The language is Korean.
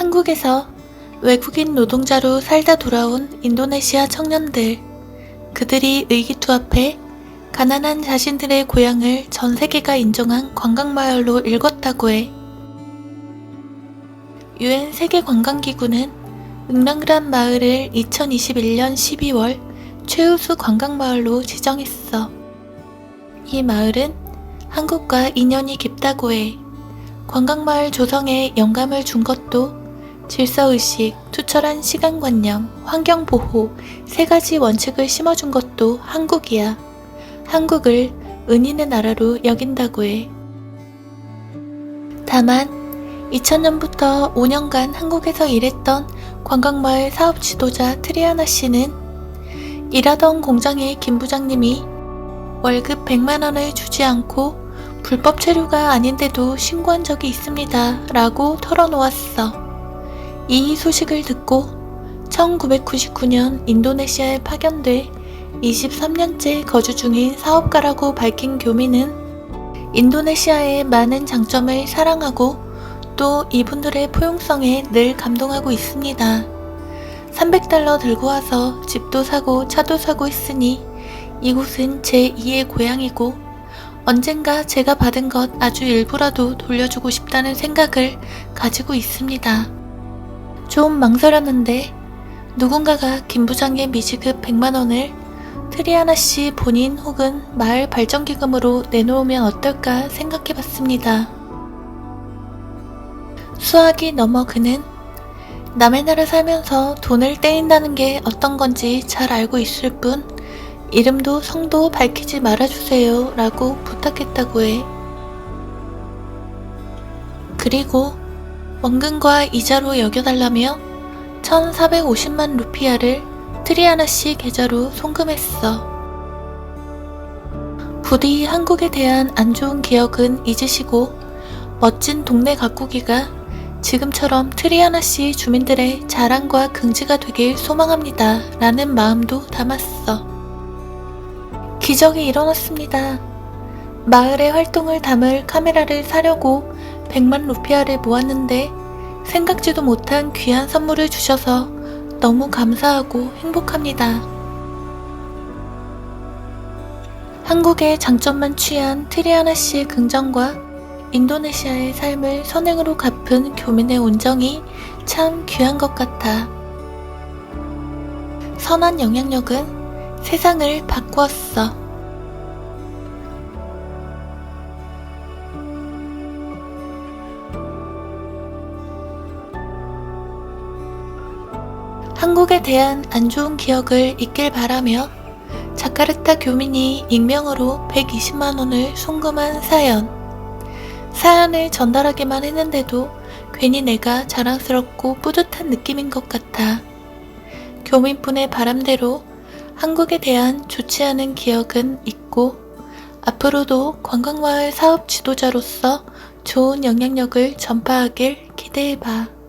한국에서 외국인 노동자로 살다 돌아온 인도네시아 청년들. 그들이 의기투합해 가난한 자신들의 고향을 전 세계가 인정한 관광마을로 일궜다고 해. 유엔 세계관광기구는 응랑그란 마을을 2021년 12월 최우수 관광마을로 지정했어. 이 마을은 한국과 인연이 깊다고 해. 관광마을 조성에 영감을 준 것도 질서의식, 투철한 시간관념, 환경보호 세 가지 원칙을 심어준 것도 한국이야. 한국을 은인의 나라로 여긴다고 해. 다만 2000년부터 5년간 한국에서 일했던 관광마을 사업 지도자 트리아나 씨는 일하던 공장의 김 부장님이 월급 100만 원을 주지 않고 불법 체류가 아닌데도 신고한 적이 있습니다. 라고 털어놓았어. 이 소식을 듣고 1999년 인도네시아에 파견돼 23년째 거주 중인 사업가라고 밝힌 교민은 인도네시아의 많은 장점을 사랑하고 또 이분들의 포용성에 늘 감동하고 있습니다. 300달러 들고 와서 집도 사고 차도 사고 했으니 이곳은 제 2의 고향이고 언젠가 제가 받은 것 아주 일부라도 돌려주고 싶다는 생각을 가지고 있습니다. 좀 망설였는데 누군가가 김 부장의 미지급 100만원을 트리아나 씨 본인 혹은 마을 발전기금으로 내놓으면 어떨까 생각해 봤습니다. 수학이 넘어 그는 남의 나라 살면서 돈을 떼인다는 게 어떤 건지 잘 알고 있을 뿐 이름도 성도 밝히지 말아주세요 라고 부탁했다고 해. 그리고 원금과 이자로 여겨달라며 1450만 루피아를 트리아나 씨 계좌로 송금했어. 부디 한국에 대한 안 좋은 기억은 잊으시고 멋진 동네 가꾸기가 지금처럼 트리아나 씨 주민들의 자랑과 긍지가 되길 소망합니다. 라는 마음도 담았어. 기적이 일어났습니다. 마을의 활동을 담을 카메라를 사려고 100만 루피아를 모았는데 생각지도 못한 귀한 선물을 주셔서 너무 감사하고 행복합니다. 한국의 장점만 취한 트리아나 씨의 긍정과 인도네시아의 삶을 선행으로 갚은 교민의 온정이 참 귀한 것 같아. 선한 영향력은 세상을 바꾸었어. 한국에 대한 안 좋은 기억을 잊길 바라며 자카르타 교민이 익명으로 120만원을 송금한 사연. 사연을 전달하기만 했는데도 괜히 내가 자랑스럽고 뿌듯한 느낌인 것 같아. 교민분의 바람대로 한국에 대한 좋지 않은 기억은 잊고 앞으로도 관광마을 사업 지도자로서 좋은 영향력을 전파하길 기대해봐.